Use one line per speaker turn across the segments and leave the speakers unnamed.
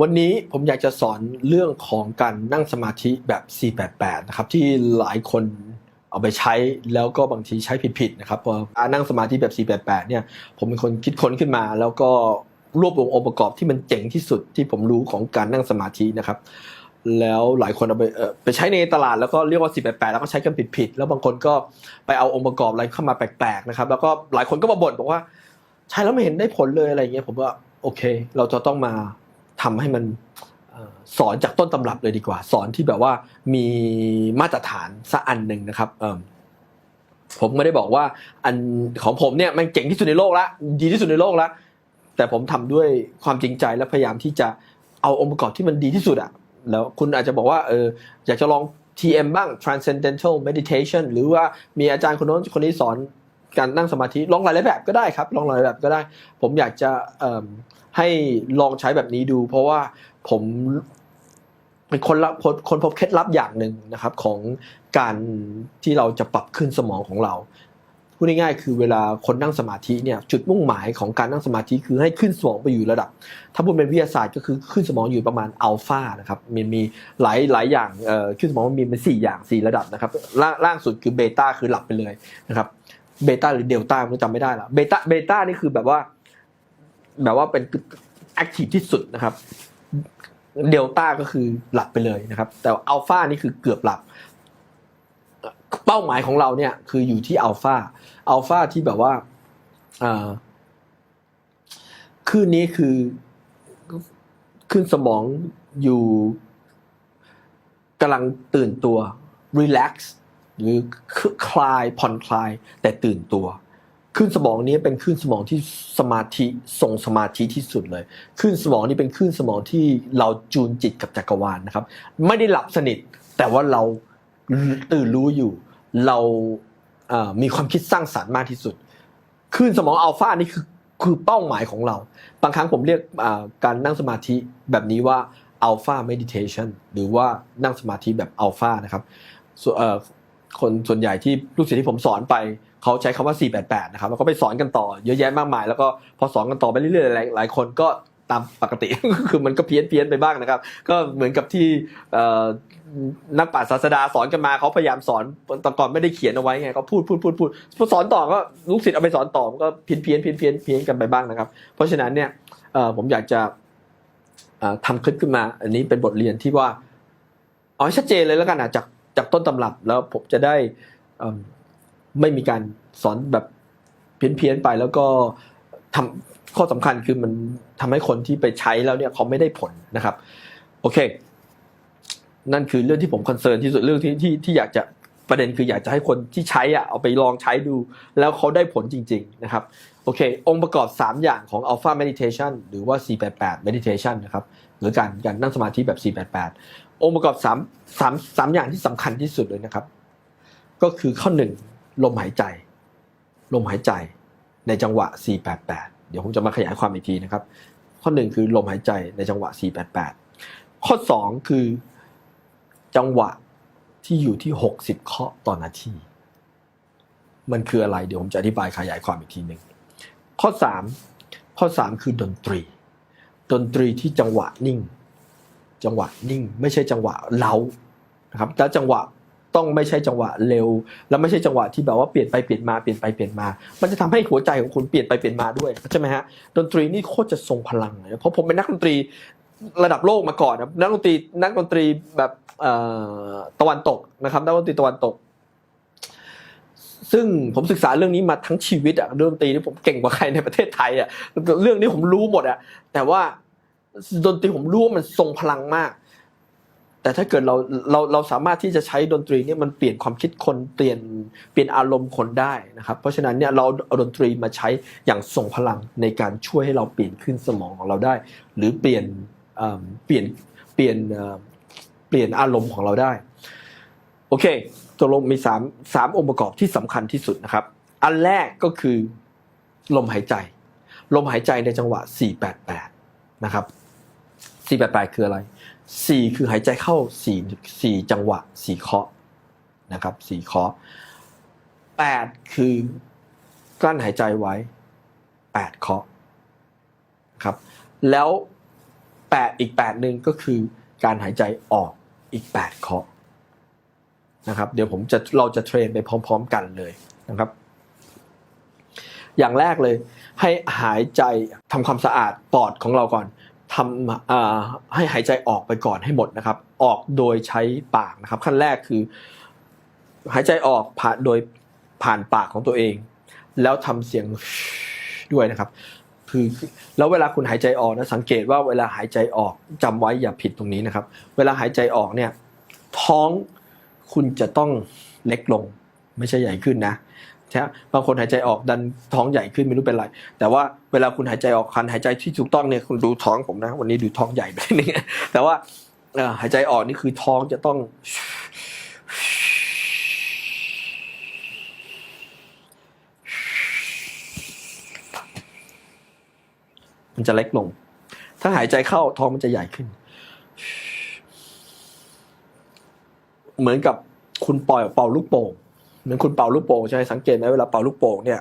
วันนี้ผมอยากจะสอนเรื่องของการนั่งสมาธิแบบ 488 นะครับ ที่หลายคนเอาไปใช้แล้วก็บางทีใช้ผิดๆนะครับพราะการนั่งสมาธิแบบ 488 เนี่ย ผมเป็นคนคิดค้นขึ้นมา แล้วก็รวบรวมองค์ประกอบที่มันเจ๋งที่สุดที่ผมรู้ของการนั่งสมาธินะครับ แล้วหลายคนเอาไปไปใช้ในตลาดแล้วก็เรียกว่า 488 แล้วก็ใช้กันผิดๆแล้วบางคนก็ไปเอาองค์ประกอบอะไรเข้ามาแปลกๆนะครับ แล้วก็หลายคนก็มาบ่นบอกว่าใช้แล้วไม่เห็นได้ผลเลยอะไรเงี้ยผมว่าโอเค เราจะต้องมา ทำให้มันสอนจากต้นตำรับเลยดีกว่า สอนที่แบบว่ามีมาตรฐานสักอันหนึ่งนะครับเอิ่มผมไม่ได้บอกว่าอันของผมเนี่ยมันเก่งที่สุดในโลกละดีที่สุดในโลกละแต่ผมทำด้วยความจริงใจและพยายามที่จะเอาองค์ประกอบที่มันดีที่สุดอะแล้วคุณอาจจะบอกว่าเอออยากจะลอง TM บ้าง Transcendental Meditation หรือว่ามีอาจารย์คนโน้นคนนี้สอน การนั่งสมาธิลองหลายแบบก็ได้ครับลองหลายแบบก็ได้ ผมอยากจะให้ลองใช้แบบนี้ดู เพราะว่าผมเป็นคนรับคนพบเคล็ดลับอย่างหนึ่งนะครับของการที่เราจะปรับขึ้นสมองของเราพูดง่ายๆคือเวลาคนนั่งสมาธิเนี่ยจุดมุ่งหมายของการนั่งสมาธิคือให้ขึ้นสมองไปอยู่ระดับ ถ้าพูดเป็นวิทยาศาสตร์ก็คือขึ้นสมองอยู่ประมาณอัลฟานะครับมีมีหลายหลายอย่างขึ้นสมองมันมีเป็นสี่อย่างสี่ระดับนะครับล่างล่างสุดคือเบต้าคือหลับไปเลยนะครับ เบต้าหรือเดลต้าผมจำไม่ได้ละเบต้าเบต้านี่คือแบบว่า แบบว่าเป็นแอคทีฟที่สุดนะครับเดลต้าก็คือหลับไปเลยนะครับ แต่อัลฟานี่คือเกือบหลับ เป้าหมายของเราเนี่ย คืออยู่ที่อัลฟาอัลฟาที่แบบว่าอ่าคืนนี้คือขึ้นสมองอยู่กำลังตื่นตัว relax หรือคลายผ่อนคลายแต่ตื่นตัวคลื่นสมองนี้เป็นคลื่นสมองที่สมาธิทรงสมาธิที่สุดเลยคลื่นสมองนี้เป็นคลื่นสมองที่เราจูนจิตกับจักรวาลนะครับ ไม่ได้หลับสนิท แต่ว่าเราตื่นรู้อยู่ เราเอ่อมีความคิดสร้างสรรค์มากที่สุดคลื่นสมองอัลฟานี่คือคือเป้าหมายของเรา บางครั้งผมเรียกาการนั่งสมาธิแบบนี้ว่าอัลฟาเมดิเทชันหรือว่านั่งสมาธิแบบอัลฟานะครับ คนส่วนใหญ่ที่ลูกศิษย์ที่ผมสอนไปเขาใช้คำว่า 488 นะครับแล้วก็ไปสอนกันต่อเยอะแยะมากมาย แล้วก็พอสอนกันต่อไปเรื่อยๆหลายหลายคนก็ตามปกติ คือมันก็เพี้ยนเพี้ยนไปบ้างนะครับ ก็เหมือนกับที่นักปราชญ์ศาสดาสอนกันมาเขาพยายามสอนตอนก่อนไม่ได้เขียนเอาไว้ไงเขาพูดพูดพูดพูดพอสอนต่อก็ลูกศิษย์เอาไปสอนต่อมันก็เพี้ยนเพี้ยนเพี้ยนเพี้ยนเพี้ยนกันไปบ้างนะครับ เพราะฉะนั้นเนี่ยผมอยากจะเอ่อทำคลิปขึ้นมา อันนี้เป็นบทเรียนที่ว่าเอาให้ชัดเจนเลยแล้วกันนะจาก จากต้นตำรับแล้วผมจะได้ไม่มีการสอนแบบเพี้ยนๆไปแล้วก็ทำข้อสำคัญคือมันทำให้คนที่ไปใช้แล้วเนี่ยเขาไม่ได้ผลนะครับ โอเค นั่นคือเรื่องที่ผมคอนเซิร์นที่สุดเรื่องที่ที่ที่อยากจะ ประเด็นคืออยากจะให้คนที่ใช้อะเอาไปลองใช้ดู แล้วเขาได้ผลจริง ๆ นะครับ โอเค องค์ประกอบ 3 อย่างของ Alpha Meditation หรือว่า488 Meditation นะครับ หรือการการนั่งสมาธิแบบ488 องค์ประกอบ3 3 3อย่างที่สำคัญที่สุดเลยนะครับ ก็คือข้อหนึ่งลมหายใจ ลมหายใจในจังหวะ 488 เดี๋ยวผมจะมาขยายความอีกทีนะครับ ข้อหนึ่งคือลมหายใจในจังหวะ 488 ข้อ 2 คือจังหวะ ที่อยู่ที่ 60 เคาะต่อนาที มันคืออะไร เดี๋ยวผมจะอธิบายขยายความอีกทีหนึ่ง ข้อ 3 ข้อ 3 คือดนตรี ดนตรีที่จังหวะนิ่ง จังหวะนิ่ง ไม่ใช่จังหวะเล้านะครับแล้วจังหวะต้องไม่ใช่จังหวะเร็ว แล้วไม่ใช่จังหวะที่แบบว่าเปลี่ยนไปเปลี่ยนมาเปลี่ยนไปเปลี่ยนมา มันจะทำให้หัวใจของคุณเปลี่ยนไปเปลี่ยนมาด้วยใช่ไหมฮะดนตรีนี่โคตรจะทรงพลังเลยเพราะผมเป็นนักดนตรี ระดับโลกมาก่อนนะนักดนตรีนักดนตรีแบบตะวันตกนะครับนักดนตรีตะวันตก ซึ่งผมศึกษาเรื่องนี้มาทั้งชีวิตอะเรื่องดนตรีนี่ผมเก่งกว่าใครในประเทศไทยอะเรื่องนี้ผมรู้หมดอะแต่ว่าดนตรีผมรู้ว่ามันทรงพลังมาก แต่ถ้าเกิดเราเราเราสามารถที่จะใช้ดนตรีเนี่ยมันเปลี่ยนความคิดคนเปลี่ยนเปลี่ยนอารมณ์คนได้นะครับ เพราะฉะนั้นเนี่ยเราเอาดนตรีมาใช้อย่างทรงพลังในการช่วยให้เราเปลี่ยนขึ้นสมองของเราได้ หรือเปลี่ยน เปลี่ยนเปลี่ยนเอ่อเปลี่ยนอารมณ์ของเราได้ โอเคตกลงมีสามสามองค์ประกอบที่สำคัญที่สุดนะครับ อันแรกก็คือลมหายใจ ลมหายใจในจังหวะ 488 นะครับ 488 คืออะไร 4 คือหายใจเข้า 4 4 จังหวะ 4 เคาะนะครับ4เคาะ8 คือกลั้นหายใจไว้ 8 เคาะครับ แล้ว แปดอีกแปดหนึ่งก็คือการหายใจออกอีกแปดเคาะนะครับเดี๋ยวผมจะเราจะเทรนไปพร้อม ๆ กันเลยนะครับ อย่างแรกเลยให้หายใจทำความสะอาดปอดของเราก่อนทำให้หายใจออกไปก่อนให้หมดนะครับ ออกโดยใช้ปากนะครับ ขั้นแรกคือ หายใจออกผ่านโดยผ่านปากของตัวเอง แล้วทำเสียงด้วยนะครับ คือแล้วเวลาคุณหายใจออกนะสังเกตว่าเวลาหายใจออกจำไว้อย่าผิดตรงนี้นะครับ เวลาหายใจออกเนี่ยท้องคุณจะต้องเล็กลง ไม่ใช่ใหญ่ขึ้นนะใช่ไหมบางคนหายใจออกดันท้องใหญ่ขึ้นไม่รู้เป็นไร แต่ว่าเวลาคุณหายใจออกคันหายใจที่ถูกต้องเนี่ยคุณดูท้องผมนะ วันนี้ดูท้องใหญ่ไปนิดนึงแต่ว่าหายใจออกนี่คือท้องจะต้อง มันจะเล็กลง ถ้าหายใจเข้าท้องมันจะใหญ่ขึ้น เหมือนกับคุณปล่อยเป่าลูกโป่งเหมือนคุณเป่าลูกโป่งใช่ไหมสังเกตไหมเวลาเป่าลูกโป่งเนี่ย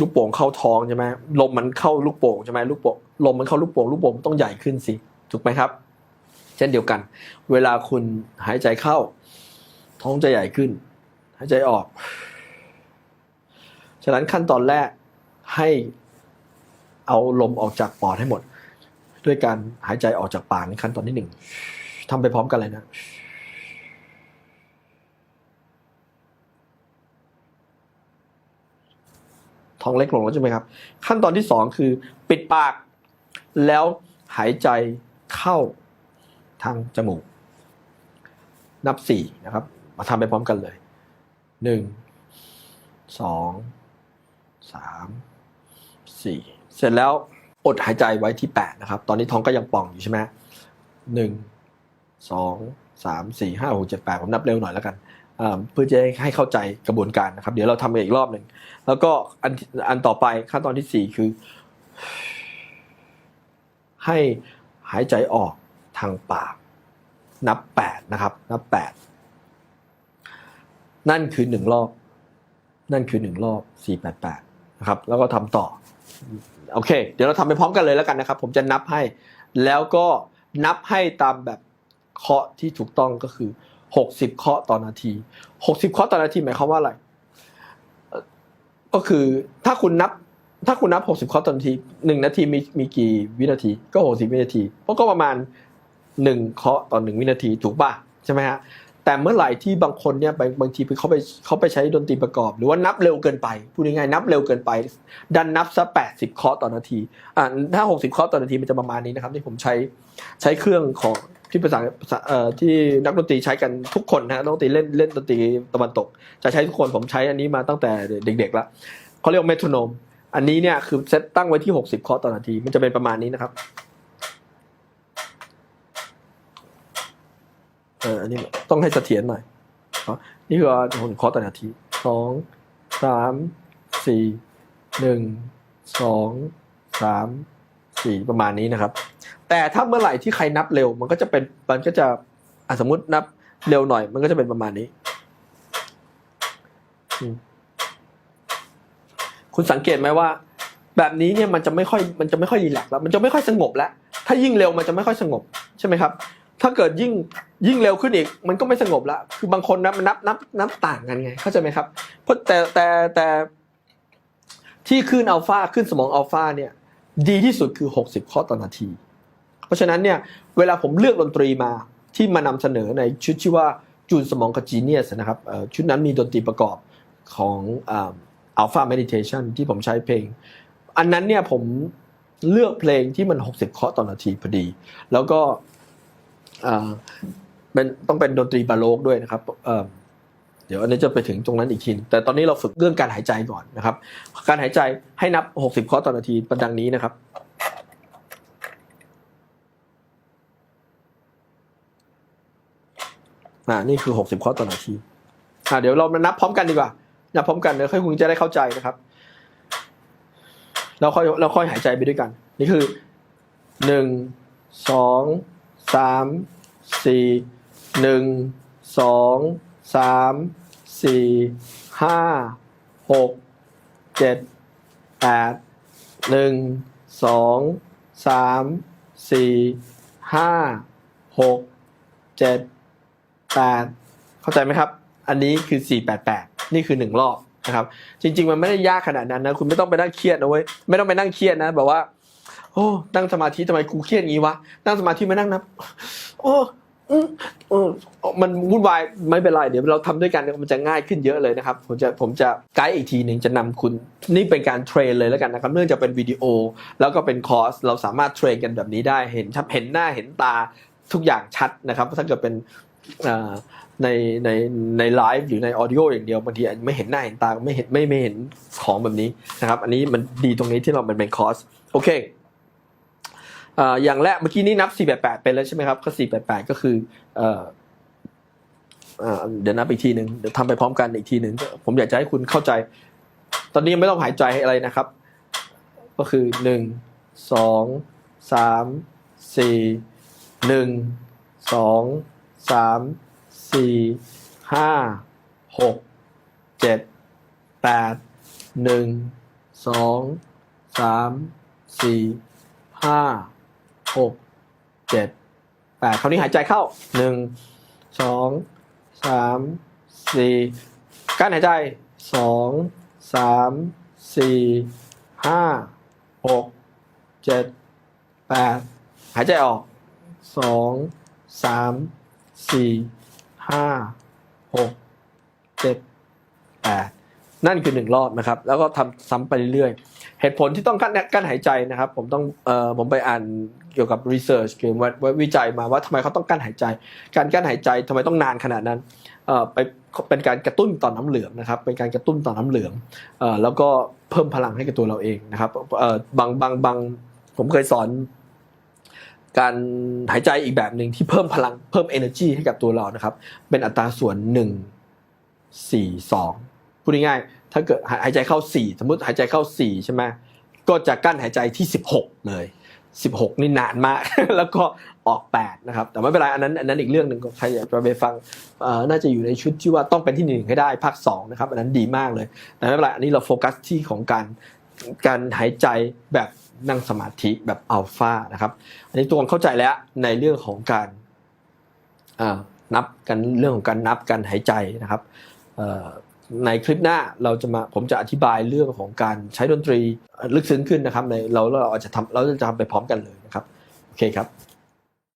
ลูกโป่งเข้าท้องใช่ไหมลมมันเข้าลูกโป่งใช่ไหมลูกโป่งลมมันเข้าลูกโป่งลูกโป่งต้องใหญ่ขึ้นสิถูกไหมครับ เช่นเดียวกัน เวลาคุณหายใจเข้า ท้องจะใหญ่ขึ้น หายใจออก ฉะนั้นขั้นตอนแรกให้ เอาลมออกจากปอดให้หมด ด้วยการหายใจออกจากปากในขั้นตอนที่หนึ่งทำไปพร้อมกันเลยนะท้องเล็กลงแล้วใช่ไหมครับ ขั้นตอนที่สองคือปิดปาก แล้วหายใจเข้าทางจมูก นับสี่นะครับ มาทำไปพร้อมกันเลยหนึ่งสองสามสี่ เสร็จแล้วอดหายใจไว้ที่แปดนะครับ ตอนนี้ท้องก็ยังป่องอยู่ใช่ไหมหนึ่งสองสามสี่ห้าหกเจ็ดแปดผมนับเร็วหน่อยแล้วกันเพื่อจะให้เข้าใจกระบวนการนะครับ เดี๋ยวเราทำกันอีกรอบหนึ่งแล้วก็อันอันต่อไปขั้นตอนที่สี่คือ ให้หายใจออกทางปาก นับแปดนะครับ นับแปดนั่นคือหนึ่งรอบ นั่นคือหนึ่งรอบสี่แปดแปดนะครับ แล้วก็ทำต่อ โอเค เดี๋ยวเราทำไปพร้อมกันเลยแล้วกันนะครับ ผมจะนับให้ แล้วก็นับให้ตามแบบเคาะที่ถูกต้องก็คือหกสิบเคาะต่อนาทีหกสิบเคาะต่อนาทีหมายความว่าอะไร ก็คือถ้าคุณนับ ถ้าคุณนับ 60 เคาะต่อนาทีหนึ่งนาทีมีมีกี่วินาที ก็ 60 วินาที เพราะก็ประมาณ 1 เคาะต่อหนึ่งวินาทีถูกป่ะใช่ไหมฮะ แต่เมื่อไหร่ที่บางคนเนี่ยบางบางทีเขาไปเขาไปใช้ดนตรีประกอบ หรือว่านับเร็วเกินไปพูดง่ายๆนับเร็วเกินไป ดันนับซะ80เคาะต่อนาทีอ่าถ้า60เคาะต่อนาทีมันจะประมาณนี้นะครับที่ผมใช้ใช้เครื่องของที่ภาษาเอ่อที่นักดนตรีใช้กันทุกคนนะฮะนักดนตรีเล่นเล่นดนตรีตะวันตก จะใช้ทุกคนผมใช้อันนี้มาตั้งแต่เด็กๆแล้วเขาเรียกเมโทรโนม อันนี้เนี่ยคือเซตตั้งไว้ที่ 60 เคาะต่อนาที มันจะเป็นประมาณนี้นะครับ เอออันนี้ต้องให้เสถียรหน่อยนี่คือหกเคาะต่อนาทีสองสามสี่หนึ่งสองสามสี่ประมาณนี้นะครับ แต่ถ้าเมื่อไหร่ที่ใครนับเร็ว มันก็จะเป็นมันก็จะอสมมตินับเร็วหน่อย มันก็จะเป็นประมาณนี้ คุณสังเกตไหมว่า แบบนี้เนี่ยมันจะไม่ค่อยมันจะไม่ค่อยรีแลกซ์แล้ว มันจะไม่ค่อยสงบแล้ว ถ้ายิ่งเร็วมันจะไม่ค่อยสงบใช่ไหมครับ ถ้าเกิดยิ่งยิ่งเร็วขึ้นอีก มันก็ไม่สงบละคือบางคนนับนับนับนับต่างกันไงเข้าใจไหมครับเพราะแต่แต่แต่ที่ขึ้นอัลฟาขึ้นสมองอัลฟาเนี่ยดีที่สุดคือ 60 ข้อต่อนาที เพราะฉะนั้นเนี่ยเวลาผมเลือกดนตรีมาที่มานำเสนอในชุดชื่อว่าจูนสมองกับจีเนียสนะครับชุดนั้นมีดนตรีประกอบของอัลฟาเมดิเทชันที่ผมใช้เพลง อันนั้นเนี่ยผมเลือกเพลงที่มัน 60เคาะต่อนาทีพอดี แล้วก็ เป็นต้องเป็นดนตรีบาโลกด้วยนะครับเเดี๋ยวอันนี้จะไปถึงตรงนั้นอีกทีแต่ตอนนี้เราฝึกเรื่องการหายใจก่อนนะครับ การหายใจให้นับ 60เคาะต่อนาทีป็นดังนี้นะครับอ่านี่คือ 60ข้อต่อนาทีอ่าเดี๋ยวเรามานับพร้อมกันดีกว่านับพร้อมกันเดี๋ยวค่อยคุณจะได้เข้าใจนะครับ เราค่อยเราค่อยหายใจไปด้วยกัน นี่คือหนึ่งสอง สามสี่หนึ่งสองสามสี่ห้าหกเจ็ดแปดหนึ่งสองสามสี่ห้าหกเจ็ดแปดเข้าใจไหมครับ อันนี้คือสี่แปดแปดนี่คือหนึ่งรอบนะครับ จริง ๆ มันไม่ได้ยากขนาดนั้นนะ คุณไม่ต้องไปนั่งเครียดนะเว้ย ไม่ต้องไปนั่งเครียดนะแบบว่า โอ้นั่งสมาธิทำไมกูเครียดงี้วะนั่งสมาธิมานั่งนับโอ้อมเออมันวุ่นวายไม่เป็นไรเดี๋ยวเราทำด้วยกันมันจะง่ายขึ้นเยอะเลยนะครับ ผมจะผมจะไกด์อีกทีหนึ่งจะนำคุณ นี่เป็นการเทรนเลยแล้วกันนะครับเนื่องจากเป็นวิดีโอ แล้วก็เป็นคอร์สเราสามารถเทรนกันแบบนี้ได้เห็นชัดเห็นหน้าเห็นตาทุกอย่างชัดนะครับถ้าเกิดเป็นในในในไลฟ์หรือในออดิโออย่างเดียวบางทีอาจจะไม่เห็นหน้าเห็นตาไม่เห็นไม่ไม่เห็นของแบบนี้นะครับ อันนี้มันดีตรงนี้ที่เรามันเป็นคอร์สโอเค อย่างแรกเมื่อกี้นี้นับ 488 เป็นแล้วใช่ไหมครับ ก็ 488 ก็คือเอเดี๋ยวนับอีกทีหนึ่งเดี๋ยวทำไปพร้อมกันอีกทีหนึ่งผมอยากจะให้คุณเข้าใจ ตอนนี้ยังไม่ต้องหายใจอะไรนะครับ ก็คือหนึ่งสองสามสี่หนึ่งสองสามสี่ หกเจ็ดแปดหนึ่งสองสามสี่ห้าหกเจ็ดแปดคราวนี้หายใจเข้าหนึ่งสองสามสี่กั้นหายใจสองสามสี่ห้าหกเจ็ดแปดหายใจออกสองสามสี่ห้าหกเจ็ดแปด นั่นคือหนึ่งรอบนะครับ แล้วก็ทำซ้ำไปเรื่อยๆ เหตุผลที่ต้องกั้นกั้นหายใจนะครับ ผมต้องเอ่อผมไปอ่านเกี่ยวกับ research เกี่ยวกับวิจัยมาว่าทำไมเขาต้องกั้นหายใจ การกั้นหายใจทำไมต้องนานขนาดนั้นเอ่อไปเป็นการกระตุ้นต่อน้ำเหลืองนะครับ เป็นการกระตุ้นต่อน้ำเหลืองเอ่อแล้วก็เพิ่มพลังให้กับตัวเราเองนะครับเอ่อบางบางบางผมเคยสอนการหายใจอีกแบบหนึ่งที่เพิ่มพลังเพิ่ม energy ให้กับตัวเรานะครับ เป็นอัตราส่วนหนึ่งสี่สอง พูดง่ายๆถ้าเกิดหายใจเข้าสี่สมมติหายใจเข้าสี่ใช่ไหมก็จะกั้นหายใจที่สิบหกเลยสิบหกนี่นานมาก แล้วก็ออกแปดนะครับ แต่ไม่เป็นไรอันนั้นอันนั้นอีกเรื่องหนึ่งใครอยากจะไปฟังน่าจะอยู่ในชุดที่ว่าต้องเป็นที่หนึ่งให้ได้ภาคสองนะครับ อันนั้นดีมากเลย แต่ไม่เป็นไรอันนี้เราโฟกัสที่ของการการหายใจแบบนั่งสมาธิแบบอัลฟานะครับ อันนี้ตัวคนเข้าใจแล้วในเรื่องของการนับกันเรื่องของการนับการหายใจนะครับ ในคลิปหน้าเราจะมาผมจะอธิบายเรื่องของการใช้ดนตรีลึกซึ้งขึ้นนะครับในเราเราอาจจะทำเราจะทำไปพร้อมกันเลยนะครับโอเคครับ